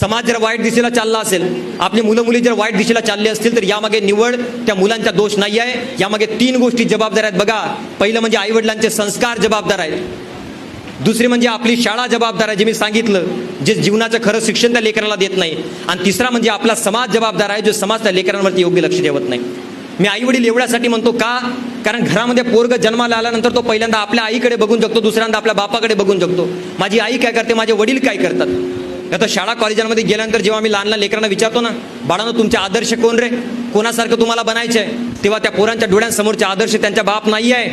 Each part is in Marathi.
समाज जर वाईट दिशेला चालला असेल आपली मुलं मुली जर वाईट दिशेला चालली असतील तर यामागे निवड त्या मुलांचा दोष नाही आहे. यामागे तीन गोष्टी जबाबदार आहेत बघा. पहिलं म्हणजे आईवडिलांचे संस्कार जबाबदार आहेत. दुसरी म्हणजे आपली शाळा जबाबदार आहे जे मी सांगितलं जे जीवनाचं खरं शिक्षण त्या लेकराला देत नाही. आणि तिसरा म्हणजे आपला समाज जबाबदार आहे जो समाज त्या लेकरांवरती योग्य लक्ष ठेवत नाही. मी आई वडील एवढ्यासाठी म्हणतो का? कारण घरामध्ये पोरग जन्माला आल्यानंतर तो पहिल्यांदा आपल्या आईकडे बघून जगतो दुसऱ्यांदा आपल्या बापाकडे बघून जगतो. माझी आई काय करते? माझे वडील काय करतात? आता शाळा कॉलेजांमध्ये गेल्यानंतर जेव्हा मी लहान लहान लेकरांना विचारतो ना बाळानं तुमचे आदर्श कोण रे? कोणासारखं तुम्हाला बनायचं आहे तेव्हा त्या पोरांच्या डोळ्यांसमोरचे आदर्श त्यांच्या बाप नाही आहे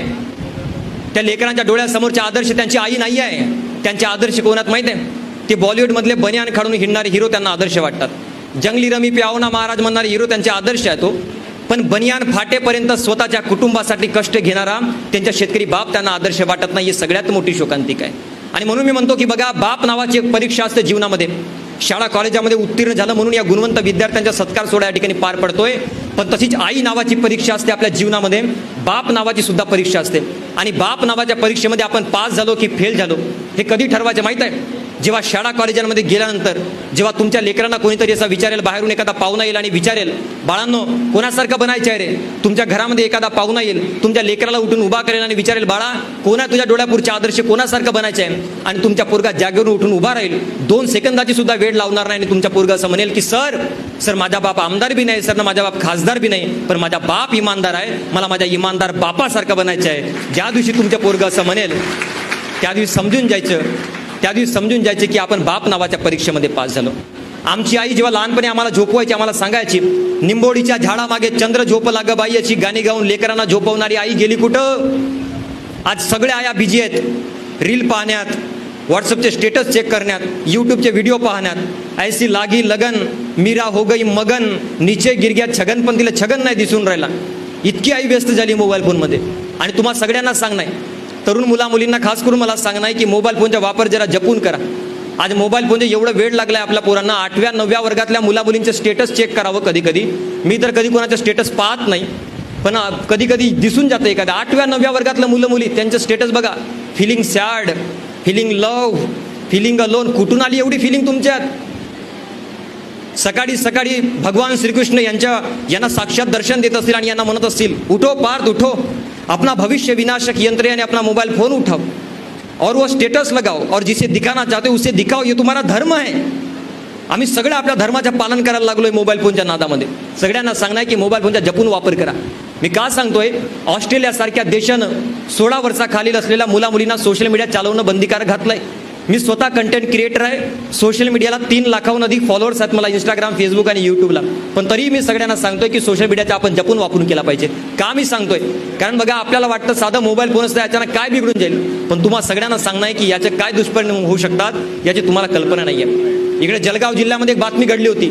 त्या लेकरांच्या डोळ्यासमोरचे आदर्श त्यांची आई नाही आहे त्यांचे आदर्श कोणात माहीत आहे? ते बॉलिवूडमधले बनियान काढून हिंडणारे हिरो त्यांना आदर्श वाटतात. जंगली रमी प्यावना महाराज म्हणणारे हिरो त्यांचे आदर्श आहे तो. पण बनियान फाटेपर्यंत स्वतःच्या कुटुंबासाठी कष्ट घेणारा त्यांच्या शेतकरी बाप त्यांना आदर्श वाटत नाही ही सगळ्यात मोठी शोकांतिक आहे. आणि म्हणून मी म्हणतो की बघा बाप नावाची एक परीक्षा असते जीवनामध्ये. शाळा कॉलेजामध्ये उत्तीर्ण झालं म्हणून या गुणवंत विद्यार्थ्यांचा सत्कार सोडा या ठिकाणी पार पडतोय. पण तशीच आई नावाची परीक्षा असते आपल्या जीवनामध्ये. बाप नावाची सुद्धा परीक्षा असते. आणि बाप नावाच्या परीक्षेमध्ये आपण पास झालो की फेल झालो हे कधी ठरवायचं माहीत आहे? जेव्हा शाळा कॉलेजांमध्ये गेल्यानंतर जेव्हा तुमच्या लेकरांना कोणीतरी असा विचारेल बाहेरून एखादा पाहुणा येईल आणि विचारेल बाळांनो कोणासारखं बनायचं आहे रे? तुमच्या घरामध्ये एखादा पाहुणा येईल तुमच्या लेकराला उठून उभा करेल आणि विचारेल बाळा कोणा तुझ्या डोळ्यापुरचे आदर्श कोणासारखं बनायचं आहे आणि तुमच्या पोरगा जागेवरून उठून उभा राहील. दोन सेकंदाची सुद्धा वेळ लावणार नाही आणि तुमच्या पोरगा असं म्हणेल की सर सर माझा बाप आमदार बी नाही सर ना माझा बाप खासदार बी नाही पण माझा बाप इमानदार आहे मला माझ्या इमानदार बापासारखं बनायचं आहे. ज्या दिवशी तुमच्या पोरगा असं म्हणेल त्या दिवशी समजून जायचं त्या दिवशी समजून जायचे की आपण बाप नावाच्या परीक्षेमध्ये पास झालो. आमची आई जेव्हा लहानपणी आम्हाला झोपवायची आम्हाला सांगायची निंबोडीच्या झाडामागे चंद्र झोप लाग बाई अशी गाणी गाऊन लेकरांना झोपवणारी आई गेली कुठं? आज सगळ्या आया बिझी आहेत. रील पाहण्यात व्हॉट्सअपचे स्टेटस चेक करण्यात यूट्यूबचे व्हिडिओ पाहण्यात ऐसी लागी लगन मीरा हो गई मगन नीचे गिरग्या छगन पण तिला छगन नाही दिसून राहिला. इतकी आई व्यस्त झाली मोबाईल फोनमध्ये. आणि तुम्हाला सगळ्यांना सांगणार तरुण मुला मुलींना खास करून मला सांगणं आहे की मोबाईल फोनचा वापर जरा जपून करा. आज मोबाईल फोनचे एवढं वेळ लागलाय आपल्या पोरांना आठव्या नवव्या वर्गातल्या मुला मुलींचं स्टेटस चेक करावं कधी कधी मी तर कधी कोणाचं स्टेटस पाहत नाही पण कधी कधी दिसून जातं एखाद्या आठव्या नवव्या वर्गातल्या मुलं मुली त्यांचं स्टेटस बघा. Feeling sad feeling love feeling alone कुठून आली एवढी फिलिंग तुमच्यात? सकाळी सकाळी भगवान श्रीकृष्ण यांच्या यांना साक्षात दर्शन देत असतील आणि यांना म्हणत असतील उठो पार्थ उठो. अपना भविष्य विनाशक यंत्र यानी अपना मोबाइल फोन उठाओ और वो स्टेटस लगाओ और जिसे दिखाना चाहते हो उसे दिखाओ। ये तुम्हारा धर्म है। आम्ही सगळं आपल्या धर्माचं पालन करायला लागलोय मोबाईल फोनच्या नादामध्ये। सगळ्यांना सांगणार की मोबाईल फोनचा जपून वापर करा। मी का सांगतोय? ऑस्ट्रेलियासारख्या देशानं सोळा वर्षाखालील असलेल्या मुला मुलींना सोशल मीडिया चालवणं बंदीकारक घातलंय. मी स्वतः कंटेंट क्रिएटर आहे. सोशल मीडियाला तीन लाखाहून अधिक फॉलोअर्स आहेत मला इंस्टाग्राम फेसबुक आणि यूट्यूबला पण तरीही मी सगळ्यांना सांगतोय की सोशल मीडियाचा आपण जपून वापरून केला पाहिजे. का मी सांगतोय? कारण बघा आपल्याला वाटतं साधं मोबाईल फोन असतं याच्यानं काय बिघडून जाईल? पण तुम्हाला सगळ्यांना सांगणं आहे की याचे काय दुष्परिणाम होऊ शकतात याची तुम्हाला कल्पना नाही आहे इकडे जळगाव जिल्ह्यामध्ये एक बातमी घडली होती.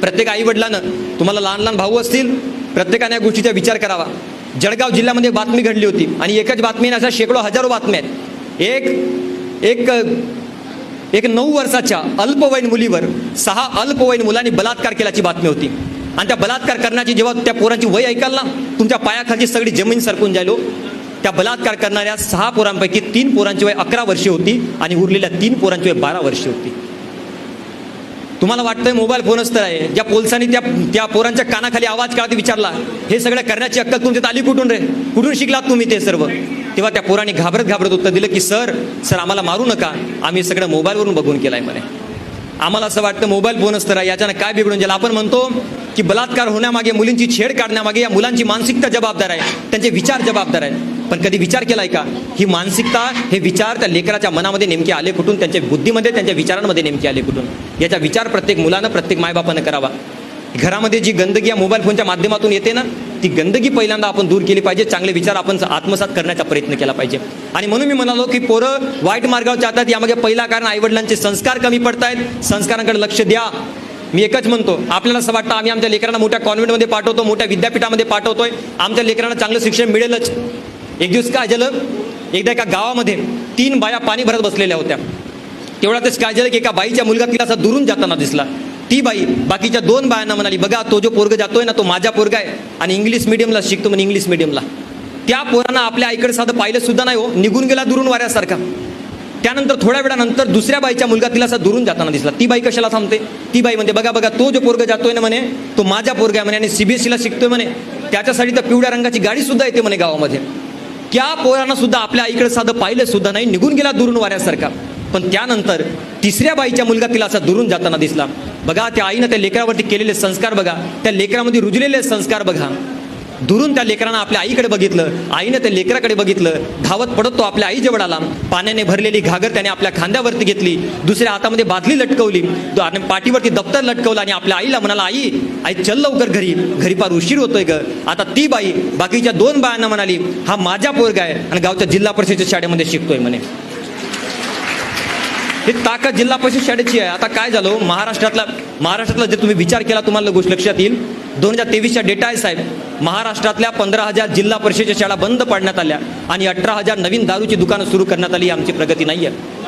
प्रत्येक आईवडिलानं तुम्हाला लहान लहान भाऊ असतील प्रत्येकाने या गोष्टीचा विचार करावा. जळगाव जिल्ह्यामध्ये बातमी घडली होती. आणि एकच बातमीने अशा शेकडो हजारो बातम्या आहेत. एक एक एक नऊ वर्षाच्या अल्पवयीन मुलीवर सहा अल्पवयीन मुलांनी बलात्कार केल्याची बातमी होती. आणि त्या बलात्कार करण्याची जेव्हा त्या पोरांची वय ऐकाल ना तुमच्या पायाखालची सगळी जमीन सरकून जायलो हो. त्या बलात्कार करणाऱ्या सहा पोरांपैकी तीन पोरांची वय अकरा वर्षे होती आणि उरलेल्या तीन पोरांची वय बारा वर्षे होती. तुम्हाला वाटतंय मोबाईल फोनच तर आहे. ज्या पोलिसांनी त्या त्या पोरांच्या कानाखाली आवाज काढत विचारला हे सगळं करण्याची अक्कल तुमच्यात आली कुठून रे? कुठून शिकलात तुम्ही ते सर्व? तेव्हा त्या पोरांनी घाबरत घाबरत उत्तर दिलं की सर सर आम्हाला मारू नका. आम्ही सगळं मोबाईलवरून बघून केलं आहे म्हणे. आम्हाला असं वाटतं मोबाईल फोनच तर आहे. याच्यानं काय बिघडून जाईल आपण म्हणतो की बलात्कार होण्यामागे मुलींची छेड काढण्यामागे या मुलांची मानसिकता जबाबदार आहे. त्यांचे विचार जबाबदार आहेत. पण कधी विचार केलाय का? ही मानसिकता हे विचार त्या लेकराच्या मनामध्ये नेमके आले कुठून? त्यांच्या बुद्धीमध्ये त्यांच्या विचारांमध्ये नेमके आले कुठून? याचा विचार प्रत्येक मुलानं प्रत्येक मायबापानं करावा. घरामध्ये जी गंदगी या मोबाईल फोनच्या माध्यमातून येते ना ती गंदगी पहिल्यांदा आपण दूर केली पाहिजे. चांगले विचार आपण आत्मसात करण्याचा प्रयत्न केला पाहिजे. आणि म्हणून मी म्हणालो की पोरं वाईट मार्गावर जातात यामागे पहिला कारण आईवडिलांचे संस्कार कमी पडतायत. संस्कारांकडे लक्ष द्या. मी एकच म्हणतो आपल्याला असं वाटतं आम्ही आमच्या लेकरांना मोठ्या कॉन्व्हेंटमध्ये पाठवतो मोठ्या विद्यापीठामध्ये पाठवतोय. आमच्या लेकरांना चांगलं शिक्षण मिळेलच. एक दिवस काय झालं? एकदा एका गावामध्ये तीन बाया पाणी भरत बसलेल्या होत्या. तेवढ्यातच काय झालं की एका बाईच्या मुलगा तिला असा दुरून जाताना दिसला. ती बाई बाकीच्या दोन बायांना म्हणाली बघा तो जो पोरग जातोय ना तो माझा पोरगा आहे आणि इंग्लिश मिडियमला शिकतो म्हणजे इंग्लिश मिडियमला त्या पोरांना आपल्या आईकडे साधं पाहिलं सुद्धा नाही हो निघून गेला दुरून वाऱ्यासारखा. त्यानंतर थोड्या वेळानंतर दुसऱ्या बाईच्या मुलगा तिला असा दुरून जाताना दिसला. ती बाई कशाला थांबते? ती बाई म्हणते बघा बघा तो जो पोरग जातोय ना म्हणे तो माझ्या पोरगा आहे म्हणे आणि सीबीएसईला शिकतोय म्हणे. त्याच्यासाठी तर पिवळ्या रंगाची गाडी सुद्धा येते म्हणे गावामध्ये. त्या पोरानं सुद्धा आपल्या आईकडे साधं पाहिलं सुद्धा नाही निघून गेला दुरून वाऱ्यासारखा. पण त्यानंतर तिसऱ्या बाईच्या मुलगा तिला असा दुरून जाताना दिसला. बघा त्या आईनं त्या लेकरावरती केलेले संस्कार बघा त्या लेकरामध्ये रुजलेले संस्कार बघा. दुरून त्या लेकरानं आपल्या आईकडे बघितलं आईनं त्या लेकराकडे बघितलं धावत पडत तो आपल्या आईजवळ आला पाण्याने भरलेली घागर त्याने आपल्या खांद्यावरती घेतली दुसऱ्या हातामध्ये बादली लटकवली आणि पाठीवरती दप्तर लटकवलं आणि आपल्या आईला म्हणाला आई आई चल लवकर घरी घरी फार उशीर होतोय ग. आता ती बाई बाकीच्या दोन बायांना म्हणाली हा माझा पोरगा आहे आणि गावच्या जिल्हा परिषदेच्या शाळेमध्ये शिकतोय म्हणे. ही ताकद जिल्हा परिषद शाळेची आहे. आता काय झालं? महाराष्ट्रातला महाराष्ट्रातला जर तुम्ही विचार केला तुम्हाला गोष्ट लक्षात येईल. दोन हजार तेवीसच्या डेटा आहे साहेब. महाराष्ट्रातल्या पंधरा हजार जिल्हा परिषदेच्या शाळा बंद पाडण्यात आल्या आणि अठरा हजार नवीन दारूची दुकानं सुरू करण्यात आली आमची प्रगती नाही आहे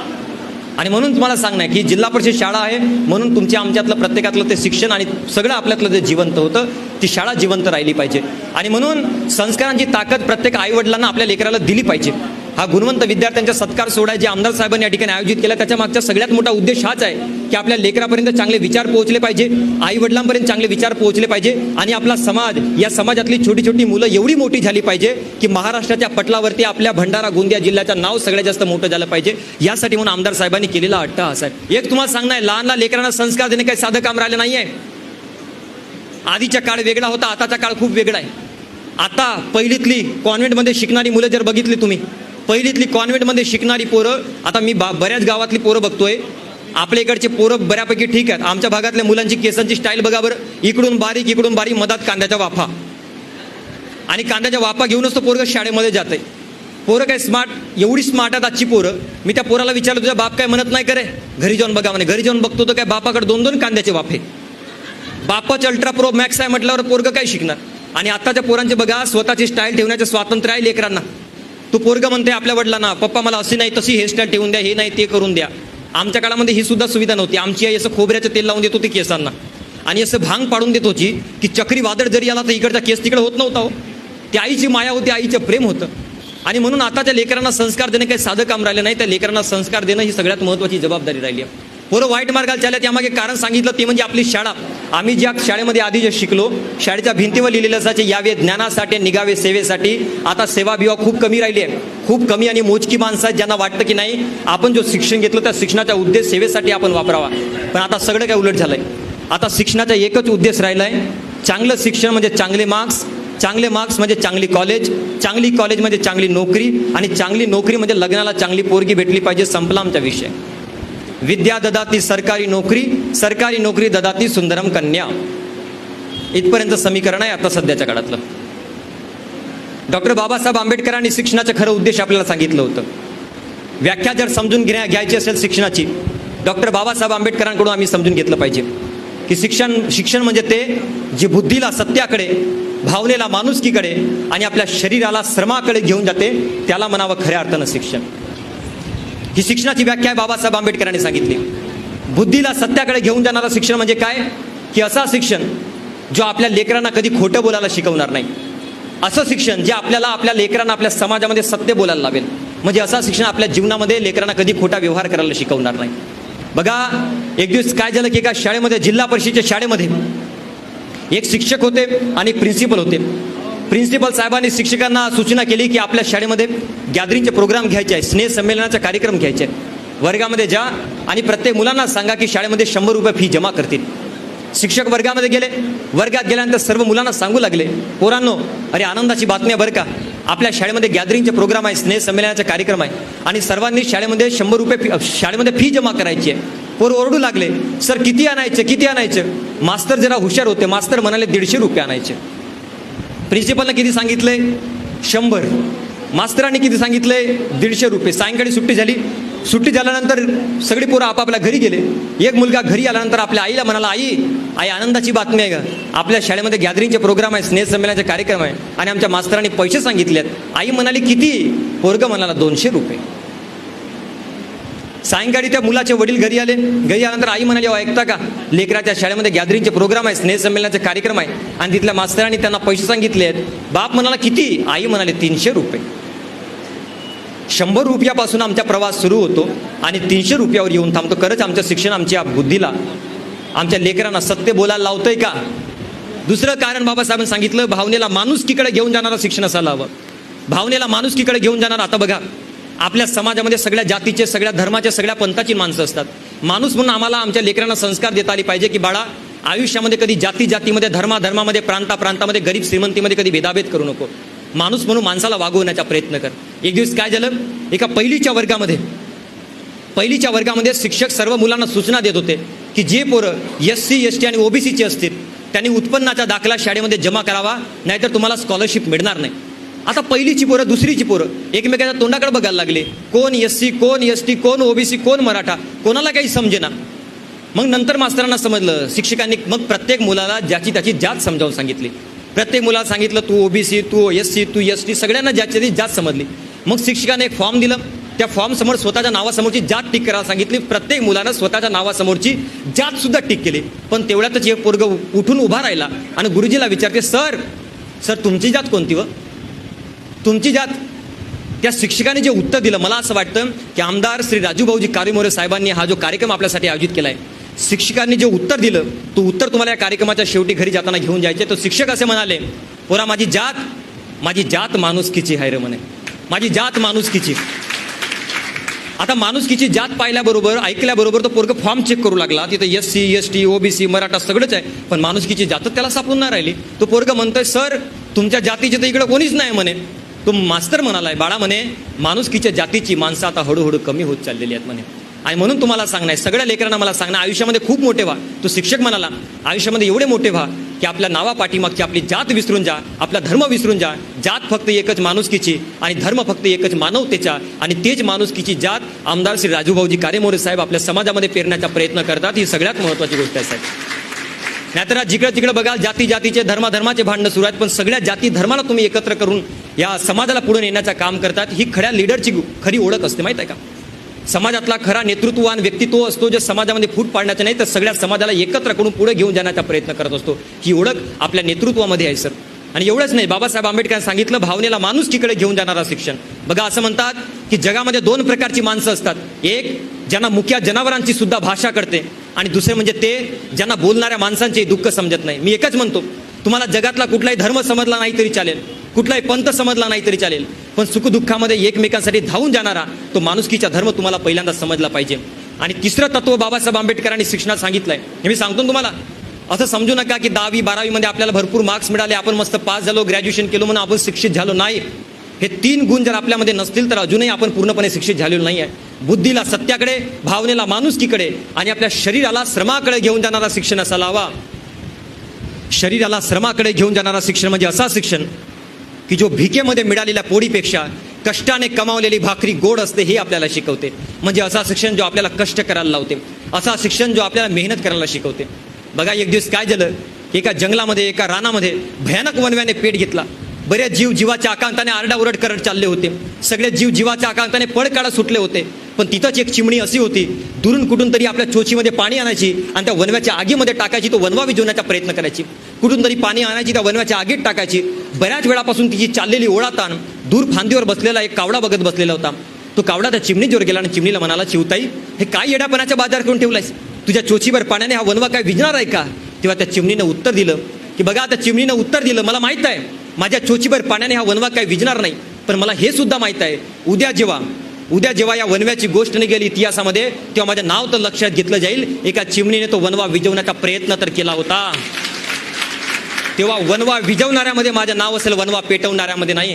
आणि म्हणून तुम्हाला सांगणं आहे की जिल्हा परिषद शाळा आहे म्हणून तुमच्या आमच्यातलं प्रत्येकातलं ते शिक्षण आणि सगळं आपल्यातलं जे जिवंत होतं ती शाळा जिवंत राहिली पाहिजे. आणि म्हणून संस्कारांची ताकद प्रत्येक आईवडिलांना आपल्या लेकराला दिली पाहिजे. हा गुणवंत विद्यार्थ्यांचा सत्कार सोहळा जे आमदार साहेबांनी या ठिकाणी आयोजित केला. त्याच्या मागचा सगळ्यात मोठा उद्देश हाच आहे की आपल्या लेकरापर्यंत चांगले विचार पोहोचले पाहिजे आई वडिलांपर्यंत चांगले विचार पोहोचले पाहिजे आणि आपला समाज या समाजातली छोटी छोटी मुलं एवढी मोठी झाली पाहिजे की महाराष्ट्राच्या पटलावरती आपल्या भंडारा गोंदिया जिल्ह्याचं नाव सगळ्यात जास्त मोठं झालं पाहिजे. यासाठी म्हणून आमदार साहेबांनी केलेला अट्टहास आहे एक तुम्हाला सांगणं आहे लहान लहान लेकरांना संस्कार देणे काही साधं काम राहिलं नाही आहे आधीचा काळ वेगळा होता आताचा काळ खूप वेगळा आहे. आता पहिलीतली कॉन्व्हेंटमध्ये शिकणारी मुलं जर बघितली तुम्ही पहिलीतली कॉन्व्हेंटमध्ये शिकणारी पोरं आता मी बा बऱ्याच गावातली पोरं बघतोय. आपल्या इकडचे पोरं बऱ्यापैकी ठीक आहेत. आमच्या भागातल्या मुलांची केसांची स्टाईल बघा बरं. इकडून बारीक इकडून बारीक मधात कांद्याच्या वाफा. आणि कांद्याच्या वाफा घेऊनच तो पोरग शाळेमध्ये जाते पोरं काय स्मार्ट एवढी स्मार्ट आहेत आजची पोरं. मी त्या पोराला विचारलं तुझ्या बाप काय म्हणत नाही करे घरी जाऊन बघा म्हणे. घरी जाऊन बघतो तर काय बापाकडे दोन दोन कांद्याचे वाफे. बापाचं अल्ट्रा प्रो मॅक्स आहे म्हटल्यावर पोरग काय शिकणार? आणि आत्ताच्या पोरांचे बघा स्वतःची स्टाईल ठेवण्याचे स्वातंत्र्य आहे लेकरांना. तो पोरग म्हणते आपल्या वडिलांना पप्पा मला अशी नाही तशी हेअरस्टाईल ठेवून द्या हे नाही ते करून द्या. आमच्या काळामध्ये ही सुद्धा सुविधा नव्हती. आमची आई असं खोबऱ्याचं तेल लावून देत होती केसांना. आणि असं भांग पाडून देत होती की चक्री वादळ जरी आला तर इकडचा केस तिकडे होत नव्हता हो. त्या आईची माया होती आईचं प्रेम होतं. आणि म्हणून आताच्या लेकरांना संस्कार देणं काही साधं काम राहिलं नाही. त्या लेकरांना संस्कार देणं ही सगळ्यात महत्त्वाची जबाबदारी राहिली आहे. पोरं वाईट मार्गाला चालल्या त्यामागे कारण सांगितलं ते म्हणजे आपली शाळा. आम्ही ज्या शाळेमध्ये आधी जे शिकलो शाळेच्या भिंतीवर लिहिलेलं असायचे यावे ज्ञानासाठी निघावे सेवेसाठी. आता सेवा बिवा खूप कमी राहिली आहे. खूप कमी आणि मोजकी माणसं आहेत ज्यांना वाटतं की नाही आपण जो शिक्षण घेतलं त्या शिक्षणाचा उद्देश सेवेसाठी आपण वापरावा. पण आता सगळं काय उलट झालंय. आता शिक्षणाचा एकच उद्देश राहिला आहे चांगलं शिक्षण म्हणजे चांगले मार्क्स चांगले मार्क्स म्हणजे चांगली कॉलेज चांगली कॉलेज म्हणजे चांगली नोकरी आणि चांगली नोकरी म्हणजे लग्नाला चांगली पोरगी भेटली पाहिजे संपला आमचा विषय. विद्या ददाती सरकारी नोकरी सरकारी नोकरी ददाती सुंदरम कन्या. इथपर्यंत समीकरण आहे आता सध्याच्या काळातलं. डॉक्टर बाबासाहेब आंबेडकरांनी शिक्षणाचं खरं उद्देश आपल्याला सांगितलं होतं. व्याख्या जर समजून घेण्या घ्यायची असेल शिक्षणाची डॉक्टर बाबासाहेब आंबेडकरांकडून आम्ही समजून घेतलं पाहिजे. की शिक्षण शिक्षण म्हणजे ते जे बुद्धीला सत्याकडे भावनेला माणुसकीकडे आणि आपल्या शरीराला श्रमाकडे घेऊन जाते त्याला म्हणावं खऱ्या अर्थानं शिक्षण. ही शिक्षणाची व्याख्या आहे बाबासाहेब आंबेडकरांनी सांगितली. बुद्धीला सत्याकडे घेऊन जाणारं शिक्षण म्हणजे काय? की असा शिक्षण जो आपल्या लेकरांना कधी खोटं बोलायला शिकवणार नाही. असं शिक्षण जे आपल्याला आपल्या लेकरांना आपल्या समाजामध्ये सत्य बोलायला लावेल. म्हणजे असं शिक्षण आपल्या जीवनामध्ये लेकरांना कधी खोटा व्यवहार करायला शिकवणार नाही. बघा एक दिवस काय झालं की एका शाळेमध्ये जिल्हा परिषदेच्या शाळेमध्ये एक शिक्षक होते आणि एक प्रिन्सिपल होते. प्रिन्सिपल साहेबांनी शिक्षकांना सूचना केली की आपल्या शाळेमध्ये गॅदरिंगचे प्रोग्राम घ्यायचे आहे स्नेह संमेलनाचा कार्यक्रम घ्यायचे आहे वर्गामध्ये जा आणि प्रत्येक मुलांना सांगा की शाळेमध्ये शंभर रुपये फी जमा करतील. शिक्षक वर्गामध्ये गेले. वर्गात गेल्यानंतर सर्व मुलांना सांगू लागले. पोरांनो अरे आनंदाची बातमी आहे बरं का. आपल्या शाळेमध्ये गॅदरिंगचे प्रोग्राम आहे स्नेह संमेलनाचा कार्यक्रम आहे. आणि सर्वांनी शाळेमध्ये शंभर रुपये फी शाळेमध्ये फी जमा करायची आहे. पोर ओरडू लागले. सर किती आणायचे? किती आणायचं? मास्तर जरा हुशार होते. मास्तर म्हणाले दीडशे रुपये आणायचे. प्रिन्सिपलनं किती सांगितले? शंभर. मास्तरांनी किती सांगितले? दीडशे रुपये. सायंकाळी सुट्टी झाली. सुट्टी झाल्यानंतर सगळी पोरं आपापल्या घरी गेले. एक मुलगा घरी आल्यानंतर आपल्या आईला म्हणाला आई आई आनंदाची बातमी आहे का आपल्या शाळेमध्ये गॅदरिंगचे प्रोग्राम आहे स्नेहसंमेलनाचे कार्यक्रम आहे. आणि आमच्या मास्तरांनी पैसे सांगितले आहेत आई म्हणाली किती? पोरगं म्हणाला दोनशे रुपये. सायंकाळी त्या मुलाचे वडील घरी आले. घरी आल्यानंतर आई म्हणाली ऐकता का? लेकराच्या शाळेमध्ये गॅदरिंगचे प्रोग्राम आहे स्नेहसंमेलनाचे कार्यक्रम आहे. आणि तिथल्या मास्तरांनी त्यांना पैसे सांगितले आहेत. बाप म्हणाला किती? आई म्हणाले तीनशे रुपये. शंभर रुपयापासून आमचा प्रवास सुरू होतो आणि तीनशे रुपयावर येऊन थांबतो. खरंच आमचं शिक्षण आमच्या बुद्धीला आमच्या लेकरांना सत्य बोलायला लावतंय का? दुसरं कारण बाबासाहेबांनी सांगितलं भावनेला माणुसकीकडे घेऊन जाणारं शिक्षण असायला हवं. भावनेला तिकडे घेऊन जाणार? आता बघा आपल्या समाजामध्ये सगळ्या जातीचे सगळ्या धर्माचे सगळ्या पंथाची माणसं असतात. माणूस म्हणून आम्हाला आमच्या लेकरांना संस्कार देता आले पाहिजे की बाळा आयुष्यामध्ये कधी जाती जातीमध्ये धर्मा धर्मामध्ये प्रांता प्रांतामध्ये गरीब श्रीमंतीमध्ये कधी भेदाभेद करू नको. माणूस म्हणून माणसाला वागवण्याचा प्रयत्न कर. एक दिवस काय झालं? एका पहिलीच्या वर्गामध्ये पहिलीच्या वर्गामध्ये शिक्षक सर्व मुलांना सूचना देत होते की जे पोरं एस सी एस टी आणि ओबीसीचे असतील त्यांनी उत्पन्नाचा दाखला शाळेमध्ये जमा करावा नाहीतर तुम्हाला स्कॉलरशिप मिळणार नाही. आता पहिलीची पोरं दुसरीची पोरं. एकमेकाच्या तोंडाकडे बघायला लागले. कोण एस सी कोण एस टी कोण ओबीसी कोण मराठा? कोणाला काही समजेना? मग नंतर मास्तरांना समजलं शिक्षकांनी मग प्रत्येक मुलाला ज्याची त्याची जात समजावून सांगितली. प्रत्येक मुलाला सांगितलं तू ओबीसी तू एस सी तू एस टी सगळ्यांना ज्याची त्याची जात समजली. मग शिक्षकाने एक फॉर्म दिलं. त्या फॉर्म समोर स्वतःच्या नावासमोरची जात टिक करायला सांगितली. प्रत्येक मुलानं स्वतःच्या नावासमोरची जात सुद्धा टिक केली. पण तेवढ्यातच एक पोरग उठून उभा राहिला आणि गुरुजीला विचारते सर सर तुमची जात कोणती व? तुमची जात. त्या शिक्षकाने जे उत्तर दिलं मला असं वाटतं की आमदार श्री राजूभाऊजी कारिमोरे साहेबांनी हा जो कार्यक्रम आपल्यासाठी आयोजित केला आहे शिक्षकांनी जे उत्तर दिलं तो उत्तर तुम्हाला या कार्यक्रमाच्या शेवटी घरी जाताना घेऊन जायचे तो शिक्षक असे म्हणाले पोरा माझी जात माझी जात माणुसकीची आहे रे म्हणे. माझी जात माणुसकीची. आता माणुसकीची जात पाहिल्याबरोबर ऐकल्याबरोबर तो पोरग फॉर्म चेक करू लागला. तिथं S C S T OBC Maratha सगळंच आहे. पण माणुसकीची जातच त्याला सापडून नाही राहिली. तो पोरग म्हणतोय सर तुमच्या जातीचे तर इकडं कोणीच नाही म्हणे. तो मास्तर म्हणालाय बाळा म्हणे माणुसकीच्या जातीची माणसं आता हळूहळू कमी होत चाललेली आहेत म्हणे. आणि म्हणून तुम्हाला सांगणार सगळ्या लेकरांना मला सांगणार आयुष्यामध्ये खूप मोठे व्हा. तो शिक्षक म्हणाला आयुष्यामध्ये एवढे मोठे व्हा की आपल्या नावा पाठीमागची आपली जात विसरून जा आपला धर्म विसरून जा. जात फक्त एकच माणुसकीची आणि धर्म फक्त एकच मानवतेचा आणि तेच माणुसकीची जात आमदार श्री राजूभाऊजी कारेमोरे साहेब आपल्या समाजामध्ये पेरण्याचा प्रयत्न करतात ही सगळ्यात महत्त्वाची गोष्ट आहे साहेब. नाहीतर जिकडे तिकडे बघाल जाती जातीचे धर्माधर्माचे भांडणं सुरू आहेत पण सगळ्या जाती धर्माला तुम्ही एकत्र करून या समाजाला पुढे नेण्याचं काम करतात. ही खऱ्या लिडरची खरी ओळख असते माहीत आहे का? समाजातला खरा नेतृत्ववान व्यक्ती तो असतो जे समाजामध्ये फूट पाडण्याचा नाही तर सगळ्या समाजाला एकत्र करून पुढे घेऊन जाण्याचा प्रयत्न करत असतो. ही ओळख आपल्या नेतृत्वामध्ये आहे सर. आणि एवढंच नाही बाबासाहेब आंबेडकरांनी सांगितलं भावनेला माणूस तिकडे घेऊन जाणारा शिक्षण. बघा असं म्हणतात की जगामध्ये दोन प्रकारची माणसं असतात. एक ज्यांना मुख्या जनावरांची सुद्धा भाषा कळते आणि दुसरे म्हणजे ते ज्यांना बोलणाऱ्या माणसांचे दुःख समजत नाही. मी एकच म्हणतो तुम्हाला जगातला कुठलाही धर्म समजला नाही तरी चालेल. कुठलाही पंथ समजला नाही तरी चालेल. पण सुखदुःखामध्ये एकमेकांसाठी धावून जाणारा तो माणुसकीचा धर्म तुम्हाला पहिल्यांदा समजला पाहिजे. आणि तिसरं तत्व बाबासाहेब आंबेडकरांनी शिक्षणात सांगितलंय. हे मी सांगतो तुम्हाला. असं समजू नका की दहावी बारावीमध्ये आपल्याला भरपूर मार्क्स मिळाले आपण मस्त पास झालो ग्रॅज्युएशन केलो म्हणून आपण शिक्षित झालो. नाही. हे तीन गुण जर आपल्यामध्ये नसतील तर अजूनही आपण पूर्णपणे शिक्षित झालेलो नाही आहे बुद्धीला सत्याकडे भावनेला माणुसकीकडे आणि आपल्या शरीराला श्रमाकडे घेऊन जाणारा शिक्षण असायला हवा शरीराला श्रमाकडे घेऊन जाणारा शिक्षण म्हणजे असा शिक्षण की जो भिकेमध्ये मिळालेल्या पोळीपेक्षा कष्टाने कमावलेली भाकरी गोड असते हे आपल्याला शिकवते. म्हणजे असा शिक्षण जो आपल्याला कष्ट करायला लावते. असा शिक्षण जो आपल्याला मेहनत करायला शिकवते. बघा एक दिवस काय झालं? एका जंगलामध्ये एका रानामध्ये भयानक वनव्याने पेट घेतला. बरेच जीव जीवाच्या आकांताने आरडाओरड करत चालले होते. सगळे जीव जीवाच्या आकांताने पळ काढा सुटले होते. पण तिथंच एक चिमणी अशी होती दुरून कुठून तरी आपल्या चोचीमध्ये पाणी आणायची आणि त्या वनव्याच्या आगीमध्ये टाकायची तो वनवा विजवण्याचा प्रयत्न करायची. कुठून तरी पाणी आणायची त्या वनव्याच्या आगीत टाकायची. बऱ्याच वेळापासून तिची चाललेली ओळाताण दूर फांदीवर बसलेला एक कावडा बघत बसलेला होता. तो कावडा त्या चिमणीजवर गेला आणि चिमणीला म्हणाला चिवताई हे काय येड्यापणाच्या बाजार करून ठेवलायस? तुझ्या चोचीवर पाण्याने हा वनवा काय विजणार आहे का? तेव्हा त्या चिमणीनं उत्तर दिलं की बघा त्या चिमणीनं उत्तर दिलं मला माहीत आहे. माझ्या चोचीभर पाण्याने हा वनवा काय विजणार नाही. पण मला हे सुद्धा माहीत आहे उद्या जेव्हा उद्या जेव्हा या वनव्याची गोष्ट निघेल इतिहासामध्ये तेव्हा माझं नाव तर लक्षात घेतलं जाईल. एका चिमणीने तो वनवा विजवण्याचा प्रयत्न तर केला होता. तेव्हा वनवा विजवणाऱ्यामध्ये माझं नाव असेल वनवा पेटवणाऱ्यामध्ये नाही.